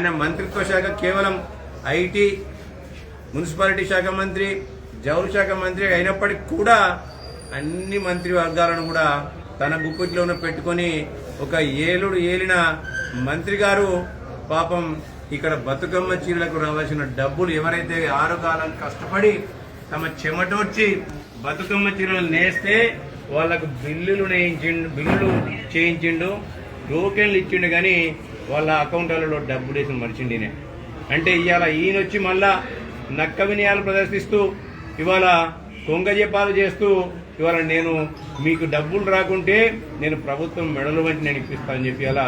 ఆయన మంత్రిత్వ శాఖ కేవలం ఐటీ మున్సిపాలిటీ శాఖ మంత్రి జౌళి శాఖ మంత్రి అయినప్పటికీ కూడా అన్ని మంత్రి వర్గాలను కూడా తన గుప్పిట్లోనే పెట్టుకొని ఒక ఏలుడు ఏలిన మంత్రి గారు పాపం ఇక్కడ బతుకమ్మ చీరలకు రావాల్సిన డబ్బులు ఎవరైతే ఆరు కాలం కష్టపడి తమ చెమటోడ్చి బతుకమ్మ చీరలు నేస్తే వాళ్ళకు బిల్లులు నేయించిండు బిల్లులు చేయించిండు టోకెన్లు ఇచ్చిండు కానీ వాళ్ళ అకౌంట్లలో డబ్బులు వేసి మర్చిండినే అంటే ఇవాళ ఈయన వచ్చి మళ్ళా నక్క వినయాలు ప్రదర్శిస్తూ ఇవాళ కొంగజపాలు చేస్తూ ఇవాళ నేను మీకు డబ్బులు రాకుంటే నేను ప్రభుత్వం మెడలు వంటి నేను ఇప్పిస్తానని చెప్పి అలా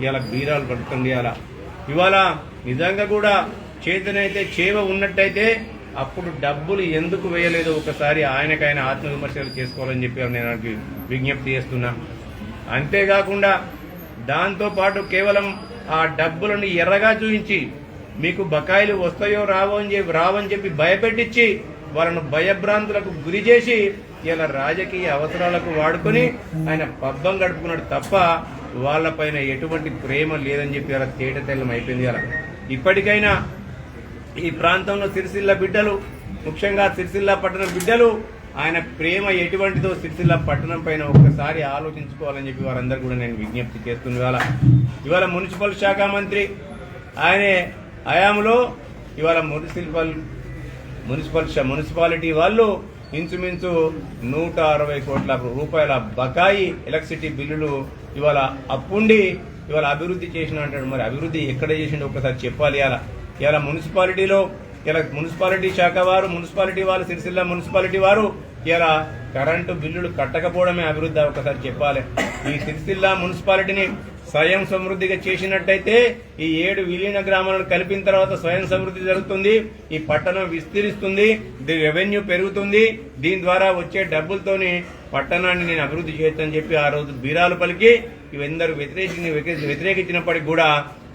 ఇవాళ బీరాలు పడుతుంది అలా ఇవాళ నిజంగా కూడా చేతనైతే చేవ ఉన్నట్టయితే అప్పుడు డబ్బులు ఎందుకు వేయలేదు ఒకసారి ఆయనకైనా ఆత్మవిమర్శలు చేసుకోవాలని చెప్పి నేను విజ్ఞప్తి చేస్తున్నా. అంతేకాకుండా దాంతో పాటు కేవలం ఆ డబ్బులను ఎర్రగా చూపించి మీకు బకాయిలు వస్తాయో రావో అని చెప్పి రావని చెప్పి భయపెట్టించి వాళ్ళను భయభ్రాంతులకు గురి చేసి ఇలా రాజకీయ అవసరాలకు వాడుకొని ఆయన పబ్బం గడుపుకున్నాడు తప్ప వాళ్ళపైన ఎటువంటి ప్రేమ లేదని చెప్పి అలా తేట తెల్లం అయిపోయింది అలా. ఇప్పటికైనా ఈ ప్రాంతంలో సిరిసిల్ల బిడ్డలు ముఖ్యంగా సిరిసిల్ల పట్టణ బిడ్డలు ఆయన ప్రేమ ఎటువంటిదో సిరిసిల్ల పట్టణం పైన ఒక్కసారి ఆలోచించుకోవాలని చెప్పి వారందరూ కూడా నేను విజ్ఞప్తి చేస్తుంది ఇవాళ ఇవాళ మున్సిపల్ శాఖ మంత్రి ఆయనే హయాంలో ఇవాళ మున్సిపల్ మున్సిపల్ మున్సిపాలిటీ వాళ్ళు ఇంచుమించు నూట అరవై కోట్ల రూపాయల బకాయి ఎలక్ట్రిసిటీ బిల్లులు ఇవాళ అప్పుండి ఇవాళ అభివృద్ధి చేసిన అంటాడు. మరి అభివృద్ధి ఎక్కడ చేసిండో ఒకసారి చెప్పాలి. ఇవాళ ఇవాళ మున్సిపాలిటీలో ఇలా మున్సిపాలిటీ శాఖ వారు మున్సిపాలిటీ వారు సిరిసిల్ల మున్సిపాలిటీ వారు ఇలా కరెంటు బిల్లులు కట్టకపోవడమే అభివృద్ధి ఒకసారి చెప్పాలి. ఈ సిరిసిల్ల మున్సిపాలిటీని స్వయం సమృద్ధిగా చేసినట్టయితే ఈ ఏడు విలీన గ్రామాలను కలిపిన తర్వాత స్వయం సమృద్ధి జరుగుతుంది ఈ పట్టణం విస్తరిస్తుంది దీని రెవెన్యూ పెరుగుతుంది దీని ద్వారా వచ్చే డబ్బులతోని పట్టణాన్ని నేను అభివృద్ధి చేయొచ్చని చెప్పి ఆ రోజు బీరాలు పలికి ఇవందరూ వ్యతిరేకి వ్యతిరేకించినప్పటికి కూడా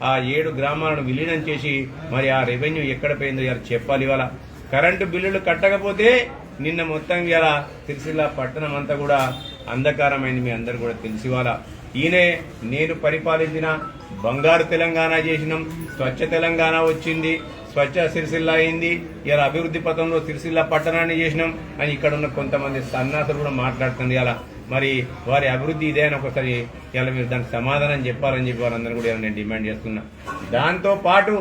ఆ ఏడు గ్రామాలను విలీనం చేసి మరి ఆ రెవెన్యూ ఎక్కడ పోయిందో ఇవాళ చెప్పాలి ఇవాళ. కరెంటు బిల్లులు కట్టకపోతే నిన్న మొత్తం ఇవాళ తిరుసిల్ల పట్టణం అంతా కూడా అంధకారమైంది మీ అందరు కూడా తెలిసి ఇవాళ. ఈయనే నేను పరిపాలించిన బంగారు తెలంగాణ చేసినాం. స్వచ్ఛ తెలంగాణ వచ్చింది. స్వచ్ఛ సిరిసిల్ల అయింది. ఇలా అభివృద్ధి పథంలో సిరిసిల్ల పట్టణాన్ని చేసినాం. అని ఇక్కడ ఉన్న కొంతమంది సన్నాసులు కూడా మాట్లాడుతుంది అలా మరి వారి అభివృద్ధి ఇదే అని ఒకసారి ఇలా మీరు దానికి సమాధానం చెప్పాలని చెప్పి వారందరూ కూడా ఇలా నేను డిమాండ్ చేస్తున్నా. దాంతో పాటు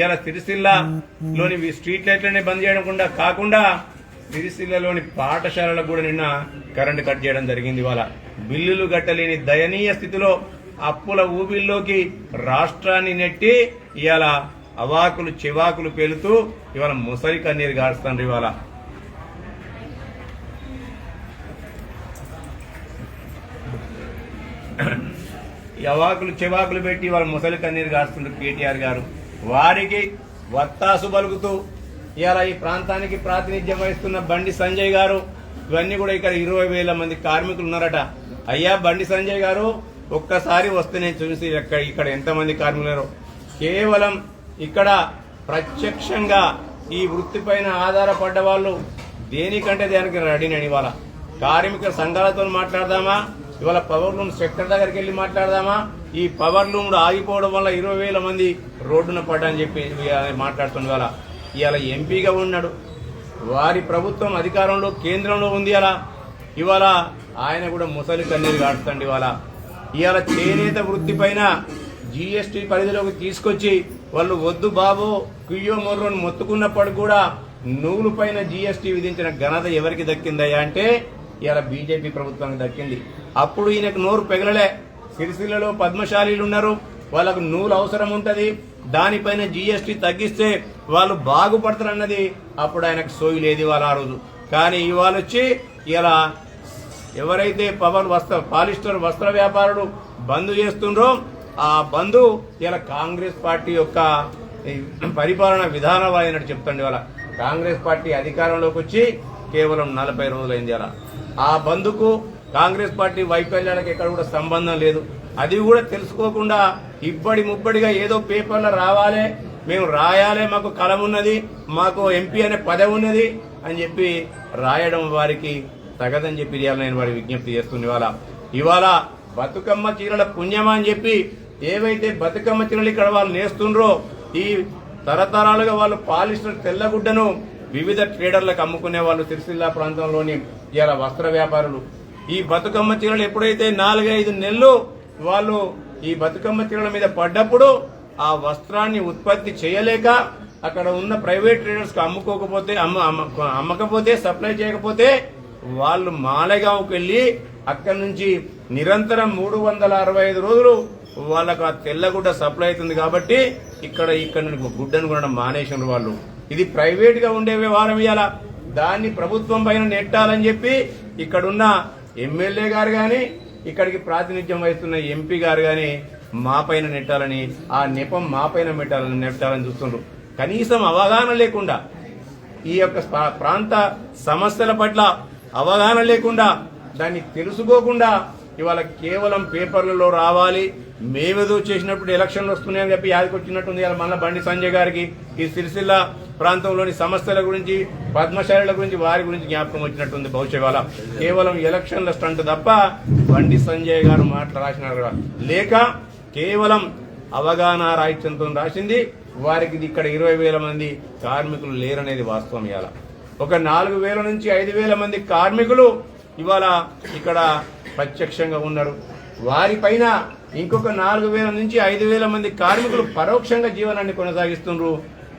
ఇలా సిరిసిల్లలోని స్ట్రీట్ లైట్లనే బంద్ చేయకుండా కాకుండా సిరిసిల్లలోని పాఠశాలలకు కూడా నిన్న కరెంటు కట్ చేయడం జరిగింది ఇవాళ. బిల్లులు కట్టలేని దయనీయ స్థితిలో అప్పుల ఊబిల్లోకి రాష్ట్రాన్ని నెట్టి ఇవాళ అవాకులు చివాకులు పేలుతూ ఇవాళ ముసలి కన్నీరు గారుస్తాండ్రు ఇవాళ. యవాకులు చెవాకులు పెట్టి వాళ్ళు ముసలి కన్నీరు కాస్తుంటారు కేటీఆర్ గారు. వారికి వత్తాసు పలుకుతూ ఇలా ఈ ప్రాంతానికి ప్రాతినిధ్యం వహిస్తున్న బండి సంజయ్ గారు ఇవన్నీ కూడా ఇక్కడ ఇరవై వేల మంది కార్మికులు ఉన్నారట. అయ్యా బండి సంజయ్ గారు ఒక్కసారి వస్తే నేను చూసి ఇక్కడ ఇక్కడ ఎంతమంది కార్మికులు కేవలం ఇక్కడ ప్రత్యక్షంగా ఈ వృత్తిపైన ఆధారపడ్డ వాళ్ళు దేనికంటే దానికి రెడీనని ఇవాళ? కార్మిక సంఘాలతో మాట్లాడదామా? ఇవాళ పవర్ లూమ్ సెక్టర్ దగ్గరికి వెళ్ళి మాట్లాడదామా? ఈ పవర్ లూమ్ ఆగిపోవడం వల్ల ఇరవై వేల మంది రోడ్డున పడ్డని చెప్పి మాట్లాడుతుంది మాట్లాడుతున్న ఇవాళ ఇవాళ ఎంపీగా ఉన్నాడు. వారి ప్రభుత్వం అధికారంలో కేంద్రంలో ఉంది అలా ఇవాళ ఆయన కూడా ముసలి కన్నీరు కాడుతండి ఇవాళ. ఇవాళ చేనేత వృత్తి పైన జీఎస్టీ పరిధిలోకి తీసుకొచ్చి వాళ్ళు వద్దు బాబు కుయ్యో మొర్రోని మొత్తుకున్నప్పుడు కూడా నూలు పైన జీఎస్టీ విధించిన ఘనత ఎవరికి దక్కిందయ్యా అంటే ఇలా బీజేపీ ప్రభుత్వానికి దక్కింది. అప్పుడు ఈయనకు నోరు పెగలలే. సిరిసిల్లలో పద్మశాలీలు ఉన్నారు వాళ్ళకు నూలు అవసరం ఉంటుంది. దానిపైన జీఎస్టీ తగ్గిస్తే వాళ్ళు బాగుపడతారన్నది అప్పుడు ఆయనకు సోయి లేదు ఇవాళ ఆ రోజు. కానీ ఇవాళ వచ్చి ఇలా ఎవరైతే పవర్ వస్త్ర పాలిస్టర్ వస్త్ర వ్యాపారులు బంద్ చేస్తుండ్రో ఆ బంధు ఇలా కాంగ్రెస్ పార్టీ యొక్క పరిపాలన విధానం అయినట్టు చెప్తండి వాళ్ళ కాంగ్రెస్ పార్టీ అధికారంలోకి వచ్చి కేవలం నలభై రోజులైంది అలా ఆ బంధుకు కాంగ్రెస్ పార్టీ వైఫల్యాలకు ఎక్కడ కూడా సంబంధం లేదు. అది కూడా తెలుసుకోకుండా ఇబ్బడి ముబ్బడిగా ఏదో పేపర్లో రావాలే మేము రాయాలి మాకు కలం ఉన్నది మాకు ఎంపీ అనే పదవి ఉన్నది అని చెప్పి రాయడం వారికి తగదని చెప్పి ఇవాళ నేను వారి విజ్ఞప్తి చేస్తుంది ఇవాళ ఇవాళ బతుకమ్మ చీరల పుణ్యమా అని చెప్పి ఏవైతే బతుకమ్మ చీరలు ఇక్కడ వాళ్ళు నేస్తుండ్రో ఈ తరతరాలుగా వాళ్ళు పాలిస్టర్ తెల్లగుడ్డను వివిధ ట్రేడర్లకు అమ్ముకునే వాళ్ళు సిరిసిల్ల ప్రాంతంలోని ఇలా వస్త్ర వ్యాపారులు. ఈ బతుకమ్మ చీరలు ఎప్పుడైతే నాలుగైదు నెలలు వాళ్ళు ఈ బతుకమ్మ చీరల మీద పడ్డప్పుడు ఆ వస్త్రాన్ని ఉత్పత్తి చేయలేక అక్కడ ఉన్న ప్రైవేట్ ట్రేడర్స్కి అమ్ముకోకపోతే అమ్మకపోతే సప్లై చేయకపోతే వాళ్ళు మాలెగాంకి వెళ్ళి అక్కడి నుంచి నిరంతరం మూడు వందల అరవై ఐదు రోజులు వాళ్ళకు ఆ తెల్లగుడ్డ సప్లై అవుతుంది కాబట్టి ఇక్కడ ఇక్కడ గుడ్డను కొనడం మానేసిన వాళ్ళు. ఇది ప్రైవేట్గా ఉండే వ్యవహారం ఇవాళ. దాన్ని ప్రభుత్వం పైన నెట్టాలని చెప్పి ఇక్కడున్న ఎమ్మెల్యే గారు కానీ ఇక్కడికి ప్రాతినిధ్యం వహిస్తున్న ఎంపీ గారు కానీ మా పైన నెట్టాలని ఆ నెపం మా పైన పెట్టాలని నెట్టాలని చూస్తుండ్రు. కనీసం అవగాహన లేకుండా ఈ యొక్క ప్రాంత సమస్యల పట్ల అవగాహన లేకుండా దాన్ని తెలుసుకోకుండా ఇవాళ కేవలం పేపర్లలో రావాలి. మేమేదో చేసినప్పుడు ఎలక్షన్లు వస్తున్నాయని చెప్పి యాదికి వచ్చినట్టుంది ఇవాళ మళ్ళీ బండి సంజయ్ గారికి ఈ సిరిసిల్ల ప్రాంతంలోని సమస్యల గురించి పద్మశాలల గురించి వారి గురించి జ్ఞాపకం వచ్చినట్టుంది బహుశా కేవలం ఎలక్షన్ల స్టంట్ తప్ప బండి సంజయ్ గారు మాటలు రాసినారు లేక కేవలం అవగాహన రాహిత్యంతో రాసింది. వారికి ఇది ఇక్కడ ఇరవై వేల మంది కార్మికులు లేరనేది వాస్తవం ఇవాళ. ఒక నాలుగు వేల నుంచి ఐదు వేల మంది కార్మికులు ఇవాళ ఇక్కడ ప్రత్యక్షంగా ఉన్నారు. వారిపైన ఇంకొక నాలుగు వేల నుంచి ఐదు వేల మంది కార్మికులు పరోక్షంగా జీవనాన్ని కొనసాగిస్తున్నారు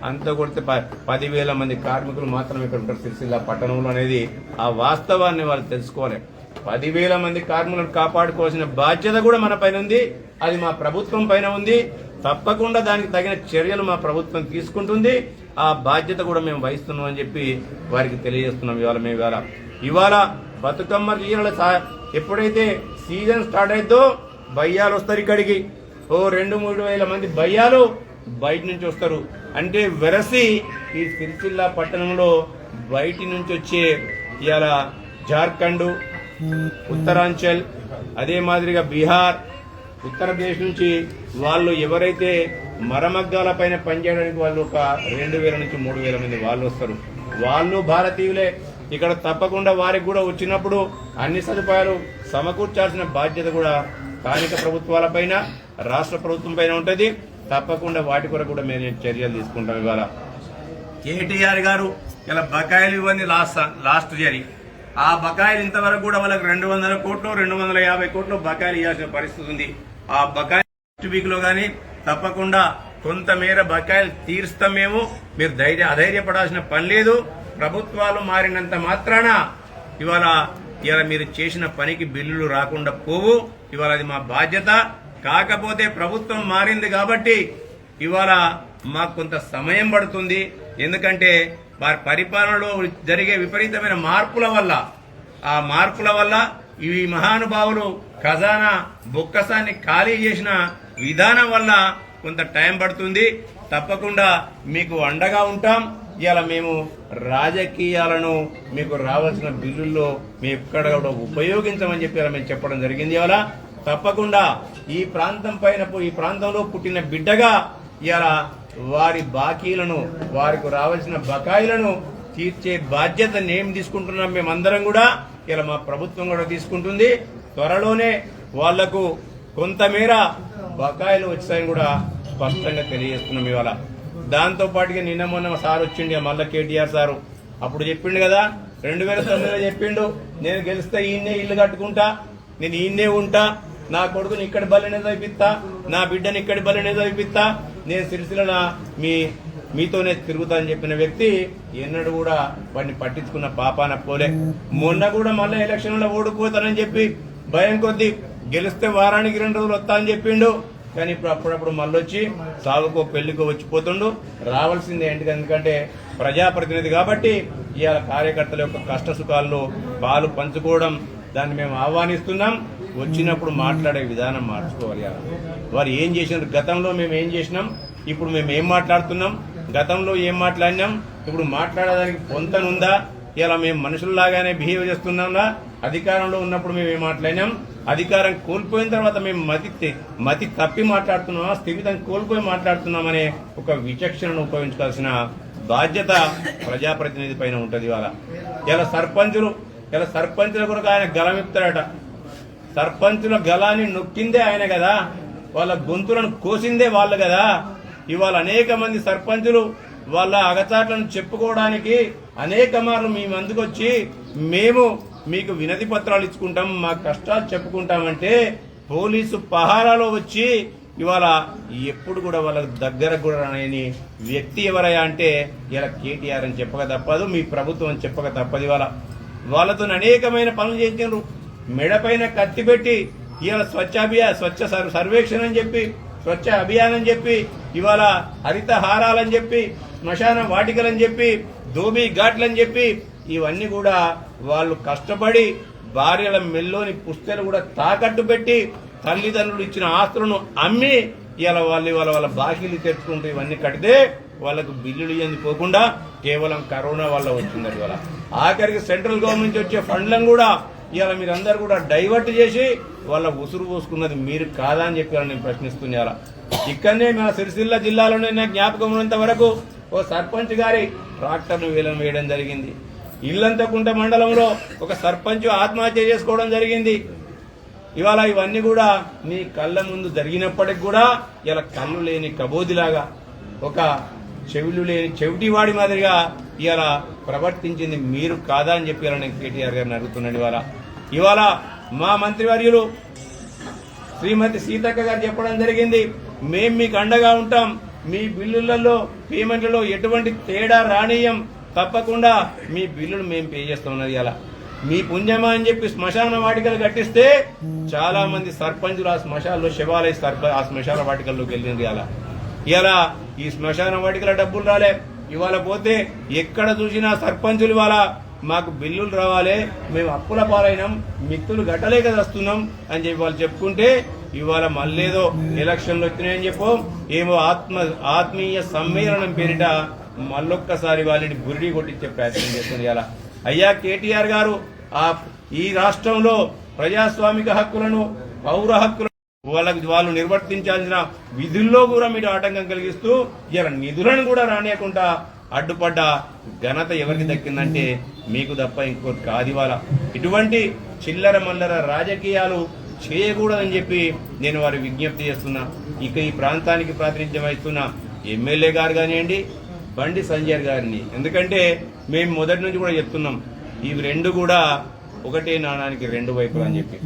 అంత కొడితే ప- పదివేల మంది కార్మికులు మాత్రమే ఇక్కడ ఉంటారు. సిరిసిల్ల పట్టణంలో అనేది ఆ వాస్తవాన్ని వాళ్ళు తెలుసుకోవాలి. పదివేల మంది కార్మికులను కాపాడుకోవాల్సిన బాధ్యత కూడా మన పైన ఉంది. అది మా ప్రభుత్వం పైన ఉంది. తప్పకుండా దానికి తగిన చర్యలు మా ప్రభుత్వం తీసుకుంటుంది. ఆ బాధ్యత కూడా మేము వహిస్తున్నాం అని చెప్పి వారికి తెలియజేస్తున్నాం ఇవాళ మేము ఇవాళ. ఇవాళ బతుకమ్మ చీరల సా- ఎప్పుడైతే సీజన్ స్టార్ట్ అవుతుందో బయ్యాలు వస్తారు ఇక్కడికి. ఓ రెండు మూడు వేల మంది బయ్యాలు బయట నుంచి వస్తారు. అంటే వెరసి ఈ సిరిసిల్ల పట్టణంలో బయటి నుంచి వచ్చే ఇవాళ జార్ఖండ్ ఉత్తరాంచల్ అదే మాదిరిగా బీహార్ ఉత్తరప్రదేశ్ నుంచి వాళ్ళు ఎవరైతే మరమగ్గాల పైన పనిచేయడానికి వాళ్ళు ఒక రెండు వేల నుంచి మూడు వేల మంది వాళ్ళు వస్తారు. వాళ్ళు భారతీయులే. ఇక్కడ తప్పకుండా వారికి కూడా వచ్చినప్పుడు అన్ని సదుపాయాలు సమకూర్చాల్సిన బాధ్యత కూడా స్థానిక ప్రభుత్వాలపైన రాష్ట్ర ప్రభుత్వం పైన ఉంటుంది. తప్పకుండా వాటి కొరకు కూడా మేము చర్యలు తీసుకుంటాం ఇవాళ. కేటీఆర్ గారు ఇలా బకాయిలు ఇవ్వండి లాస్ట్ లాస్ట్ జరి ఆ బకాయిలు ఇంతవరకు కూడా వాళ్ళకి రెండు వందల కోట్లు రెండు వందల యాభై కోట్లు బకాయిలు ఇవ్వాల్సిన పరిస్థితి ఉంది. ఆ బకాయి నెక్స్ట్ వీక్లో గానీ తప్పకుండా కొంతమేర బకాయిలు తీరుస్తాం మేము. మీరు ధైర్య అధైర్యపడాల్సిన పని లేదు. ప్రభుత్వాలు మారినంత మాత్రాన ఇవాళ ఇవాళ మీరు చేసిన పనికి బిల్లులు రాకుండా పోవు. ఇవాళ అది మా బాధ్యత. కాకపోతే ప్రభుత్వం మారింది కాబట్టి ఇవాళ మాకు కొంత సమయం పడుతుంది. ఎందుకంటే వారి పరిపాలనలో జరిగే విపరీతమైన మార్పుల వల్ల ఆ మార్పుల వల్ల ఈ మహానుభావులు ఖజానా బొక్కసాన్ని ఖాళీ చేసిన విధానం వల్ల కొంత టైం పడుతుంది. తప్పకుండా మీకు అండగా ఉంటాం. ఇలా మేము రాజకీయాలను మీకు రావాల్సిన బిల్లుల్లో మేము ఎక్కడ కూడా ఉపయోగించమని చెప్పి ఇలా మేము చెప్పడం జరిగింది ఇవాళ. తప్పకుండా ఈ ప్రాంతం పైన ఈ ప్రాంతంలో పుట్టిన బిడ్డగా ఇలా వారి బాకీలను వారికి రావాల్సిన బకాయిలను తీర్చే బాధ్యత నేను తీసుకుంటున్నాం మేమందరం కూడా ఇలా మా ప్రభుత్వం కూడా తీసుకుంటుంది. త్వరలోనే వాళ్ళకు కొంతమేర బకాయిలు వచ్చాయని కూడా స్పష్టంగా తెలియజేస్తున్నాం ఇవాళ. దాంతో పాటుగా నిన్న మొన్న సార్ వచ్చిండి మళ్ళా కేటీఆర్ సారు. అప్పుడు చెప్పిండు కదా రెండు వేల తొమ్మిదిలో చెప్పిండు నేను గెలిస్తే ఈయన్నే ఇల్లు కట్టుకుంటా నేను ఈయన్నే ఉంటా నా కొడుకుని ఇక్కడ బలినే చదివిస్తా నా బిడ్డని ఇక్కడ బలినే చదివిస్తా నేను సిరిసిలన మీ మీతోనే తిరుగుతా అని చెప్పిన వ్యక్తి ఎన్నడూ కూడా వాడిని పట్టించుకున్న పాపాన పోలే. మొన్న కూడా మళ్ళీ ఎలక్షన్లో ఓడిపోతానని చెప్పి భయం కొద్ది గెలిస్తే వారానికి రెండు రోజులు వస్తా అని చెప్పిండు. కానీ ఇప్పుడు అప్పుడప్పుడు మళ్ళొచ్చి సాగుకో పెళ్ళికో వచ్చిపోతుండు రావాల్సిందే ఏంటి ఎందుకంటే ప్రజాప్రతినిధి కాబట్టి ఇవాళ కార్యకర్తల యొక్క కష్ట సుఖాల్లో పాలు పంచుకోవడం దాన్ని మేము ఆహ్వానిస్తున్నాం. వచ్చినప్పుడు మాట్లాడే విధానం మార్చుకోవాలి వారు ఏం చేసినారు? గతంలో మేము ఏం చేసినాం? ఇప్పుడు మేము ఏం మాట్లాడుతున్నాం? గతంలో ఏం మాట్లాడినాం? ఇప్పుడు మాట్లాడడానికి పొంతనుందా? ఇలా మేము మనుషుల్లాగానే బిహేవ్ చేస్తున్నాంలా? అధికారంలో ఉన్నప్పుడు మేము ఏం మాట్లాడినాం? అధికారం కోల్పోయిన తర్వాత మేము మతి మతి తప్పి మాట్లాడుతున్నామా? స్థిమితం కోల్పోయి మాట్లాడుతున్నామనే ఒక విచక్షణను ఉపయోగించుకోవాల్సిన బాధ్యత ప్రజాప్రతినిధి పైన ఉంటుంది ఇవాళ. ఇలా సర్పంచులు ఇలా సర్పంచుల కొరకు ఆయన గలమిప్తాడట సర్పంచుల గలాన్ని నొక్కిందే ఆయన కదా. వాళ్ళ గొంతులను కోసిందే వాళ్ళు కదా. ఇవాళ అనేక మంది సర్పంచులు వాళ్ళ అగచాట్లను చెప్పుకోవడానికి అనేక మార్లు మీ ముందుకు వచ్చి మేము మీకు వినతి పత్రాలు ఇచ్చుకుంటాం మా కష్టాలు చెప్పుకుంటామంటే పోలీసు పహారాలో వచ్చి ఇవాళ ఎప్పుడు కూడా వాళ్ళ దగ్గర కూడా రాని వ్యక్తి ఎవరయ్యా అంటే ఇలా కేటీఆర్ అని చెప్పక తప్పదు మీ ప్రభుత్వం అని చెప్పక తప్పదు ఇవాళ. వాళ్ళతో అనేకమైన పనులు చేసినారు. మెడపైన కత్తి పెట్టి ఇవాళ స్వచ్ఛ అభియాన్ స్వచ్ఛ సర్వేక్షణ అని చెప్పి స్వచ్ఛ అభియాన్ అని చెప్పి ఇవాళ హరితహారాలని చెప్పి శ్మశాన వాటికలని చెప్పి దోబీ ఘాట్లని చెప్పి ఇవన్నీ కూడా వాళ్ళు కష్టపడి భార్యల మెల్లోని పుస్తలు కూడా తాకట్టు పెట్టి తల్లిదండ్రులు ఇచ్చిన ఆస్తులను అమ్మి ఇలా వాళ్ళు ఇవాళ వాళ్ళ బాకీలు తెచ్చుకుంటూ ఇవన్నీ కడితే వాళ్ళకు బిల్లులు ఇవ్వండి పోకుండా కేవలం కరోనా వల్ల వచ్చిందండి ఇవాళ. ఆఖరికి సెంట్రల్ గవర్నమెంట్ వచ్చే ఫండ్లను కూడా ఇవాళ మీరందరూ కూడా డైవర్ట్ చేసి వాళ్ళ ఉసురు పోసుకున్నది మీరు కాదా అని చెప్పారని నేను ప్రశ్నిస్తున్నారా ఇక్కడనే మన సిరిసిల్ల జిల్లాలోనే నా జ్ఞాపకం ఉన్నంత వరకు ఓ సర్పంచ్ గారి ట్రాక్టర్ను వేలం వేయడం జరిగింది. ఇల్లంతకుంట మండలంలో ఒక సర్పంచ్ ఆత్మహత్య చేసుకోవడం జరిగింది. ఇవాళ ఇవన్నీ కూడా నీ కళ్ళ ముందు జరిగినప్పటికి కూడా ఇలా కళ్ళు లేని కబోదిలాగా ఒక చెవులు లేని చెవిటివాడి మాదిరిగా ఇలా ప్రవర్తించింది మీరు కాదా అని చెప్పి నేను కేటీఆర్ గారిని అడుగుతున్నాను ఇవాళ. ఇవాళ మా మంత్రివర్యులు శ్రీమతి సీతక్క గారు చెప్పడం జరిగింది. మేము మీకు అండగా ఉంటాం. మీ బిల్లులలో పేమెంట్లలో ఎటువంటి తేడా రానియం తప్పకుండా మీ బిల్లులు మేము పే చేస్తున్నది అలా మీ పుణ్యమా అని చెప్పి శ్మశాన వాటికలు కట్టిస్తే చాలా మంది సర్పంచులు ఆ శ్మశాలలో శివాలయ సర్ప ఆ శ్మశాన వాటికల్లోకి వెళ్ళింది అలా ఇలా ఈ శ్మశాన వాటికల డబ్బులు రాలే. ఇవాళ పోతే ఎక్కడ చూసినా సర్పంచులు ఇవాళ మాకు బిల్లులు రావాలి మేము అప్పుల పాలైనాం మిత్తులు గట్టలేక వస్తున్నాం అని చెప్పి వాళ్ళు చెప్పుకుంటే ఇవాళ మళ్ళేదో ఎలక్షన్లు వచ్చినాయని చెప్పో. ఏమో ఆత్మ ఆత్మీయ సమ్మేళనం పేరిట మళ్ళొక్కసారి వాళ్ళని బురిడి కొట్టించే ప్రయత్నం చేస్తుంది ఇలా అయ్యా కేటీఆర్ గారు ఆ ఈ రాష్ట్రంలో ప్రజాస్వామిక హక్కులను పౌర హక్కులను వాళ్ళకి వాళ్ళు నిర్వర్తించాల్సిన విధుల్లో కూడా మీరు ఆటంకం కలిగిస్తూ ఇలా నిధులను కూడా రానియకుండా అడ్డుపడ్డ ఘనత ఎవరికి దక్కిందంటే మీకు తప్ప ఇంకోటి కాదు ఇవాళ. ఇటువంటి చిల్లర మల్లర రాజకీయాలు చేయకూడదని చెప్పి నేను వారి విజ్ఞప్తి చేస్తున్నా. ఇక ఈ ప్రాంతానికి ప్రాతినిధ్యం వహిస్తున్న ఎమ్మెల్యే గారు కానివ్వండి బండి సంజయ్ గారిని. ఎందుకంటే మేము మొదటి నుంచి కూడా చెప్తున్నాం ఇవి రెండు కూడా ఒకటే నాణానికి రెండు వైపులు అని చెప్పి.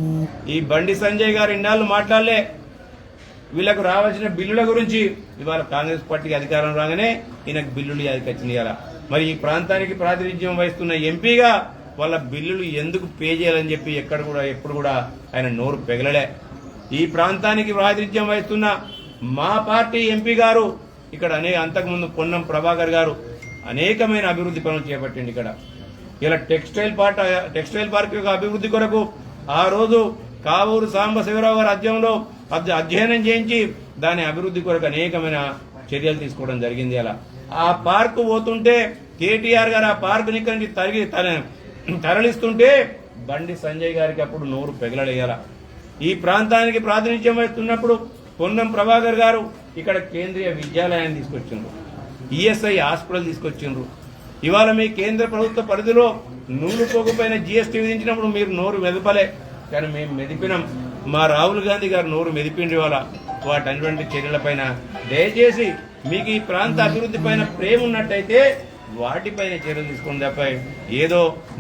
ఈ బండి సంజయ్ గారు ఇన్నాళ్ళు మాట్లాడలే వీళ్ళకు రావాల్సిన బిల్లుల గురించి ఇవాళ కాంగ్రెస్ పార్టీకి అధికారం రాగానే ఈయనకు బిల్లులు వచ్చినాయి మరి ఈ ప్రాంతానికి ప్రాతినిధ్యం వహిస్తున్న ఎంపీగా వాళ్ళ బిల్లులు ఎందుకు పే చేయాలని చెప్పి ఎక్కడ కూడా ఎప్పుడు కూడా ఆయన నోరు పెగలలే. ఈ ప్రాంతానికి ప్రాతినిధ్యం వహిస్తున్న మా పార్టీ ఎంపీ గారు ఇక్కడ అనే అంతకుముందు పొన్నం ప్రభాకర్ గారు అనేకమైన అభివృద్ధి పనులు చేపట్టింది ఇక్కడ. ఇలా టెక్స్టైల్ పార్ట్ టెక్స్టైల్ పార్క్ యొక్క అభివృద్ధి కొరకు ఆ రోజు కావూరు సాంబ శివరావు గారి అధ్యయంలో అధ్యయనం చేయించి దాని అభివృద్ధి కొరకు అనేకమైన చర్యలు తీసుకోవడం జరిగింది అలా. ఆ పార్క్ పోతుంటే కేటీఆర్ గారు ఆ పార్క్ ఇక్కడి నుంచి తరిగి తరలిస్తుంటే బండి సంజయ్ గారికి అప్పుడు నోరు పెగలడేయాల ఈ ప్రాంతానికి ప్రాతినిధ్యం వహిస్తున్నప్పుడు పొన్నం ప్రభాకర్ గారు ఇక్కడ కేంద్రీయ విద్యాలయాన్ని తీసుకొచ్చిండ్రు. ఈఎస్ఐ హాస్పిటల్ తీసుకొచ్చిండ్రు. ఇవాళ మీ కేంద్ర ప్రభుత్వ పరిధిలో నూలు పోకపోయిన జీఎస్టీ విధించినప్పుడు మీరు నోరు మెదపలే. కానీ మేము మెదిపినాం. మా రాహుల్ గాంధీ గారు నోరు మెదిపిండి ఇవాళ వాటటువంటి చర్యలపైన దయచేసి మీకు ఈ ప్రాంత అభివృద్ధి పైన ప్రేమ ఉన్నట్టయితే వాటిపైన చర్యలు తీసుకుని తప్ప ఏదో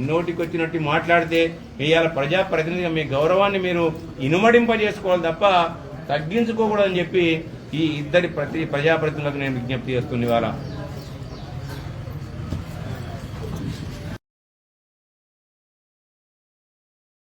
నోటికొచ్చినట్టు మాట్లాడితే ఇవాళ ప్రజాప్రతినిధిగా మీ గౌరవాన్ని మీరు ఇనుమడింపజేసుకోవాలి తప్ప తగ్గించుకోకూడదని చెప్పి ఈ ఇద్దరి ప్రతి ప్రజాప్రతినిధులకు నేను విజ్ఞప్తి చేస్తుంది ఇవాళ.